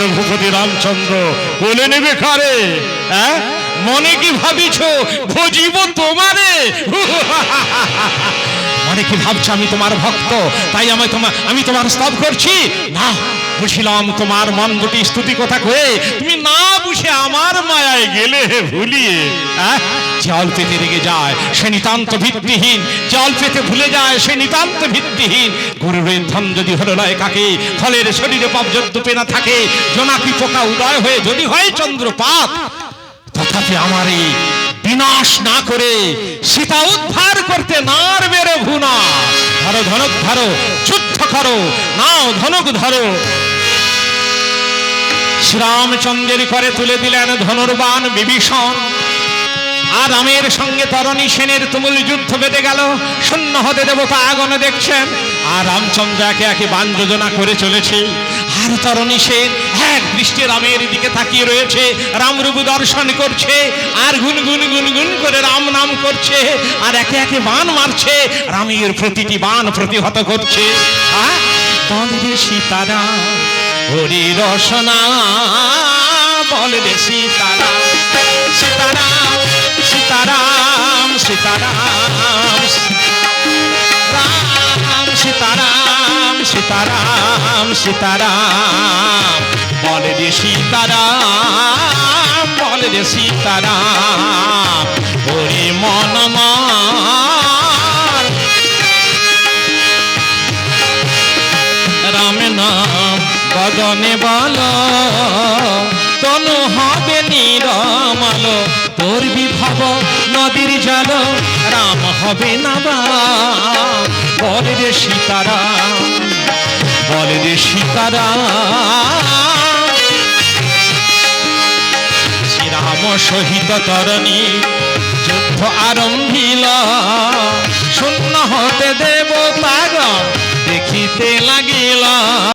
রঘুপতি রামচন্দ্র বলে নেবে কারে? হ্যাঁ? মনে কি ভাবিছ? ভজিব তোমারে? মনে কি ভাবছ আমি তোমার ভক্ত? তাই আমি তোমার আমি তোমার স্তব করছি? না। বুঝিলাম তোমার মন দুটি স্তুতি কথা কয়ে তুমি না বুঝে আমার মায়ায় গেলে হে ভুলিয়ে? জল পেতে রেগে যায় সে নিতান্ত ভিত্তিহীন। জল পেতে ভুলে যায় সে নিতান্ত ভিত্তিহীন। গরুরের ধন যদি হলো নয় কাকে? ফলের শরীরে পাপ যদ্যপে থাকে। জোনাকি পোকা উদয় হয়ে যদি হয় চন্দ্রপাত? তথাপি আমার এই বিনাশ না করে সীতা উদ্ধার করতে নার বেরো ভুনা। ধরো ধনক ধরো, যুদ্ধ করো, নাও ধনক ধরো। শ্রীরামচন্দ্রের করে তুলে দিলেন ধনুর্বান বিভীষণ। আর রামের সঙ্গে তরণী সেনের তুমুল যুদ্ধ বেঁধে গেল। শূন্য হতে দেবতা আগনে দেখছেন। আর রামচন্দ্র একে একে বান যোজনা করে চলেছে। আর তরণী সেন এক দৃষ্টি রামের দিকে তাকিয়ে রয়েছে। রামরূপ দর্শন করছে। আর গুন গুন গুন গুন করে রাম নাম করছে। আর একে একে বান মারছে। রামের প্রতিটি বান প্রতিহত করছে। হ্যাঁ বল রে সীতারাম। হরি রসনা, বল রে সীতারাম সীতারাম সীতারাম সীতারাম। রাম, সীতারাম সীতারাম সীতারাম। বল রে সীতারাম বল রে সীতারাম গগনে বল, তনু হবে নিরমল, তোর বিভব নদীর জল, রাম হবে না বল রে সীতারাম বল রে সীতারাম শ্রীরাম সহিত তরণী যুদ্ধ আরম্ভিল, শূন্য হতে দেব তাগ দেখিতে লাগিল।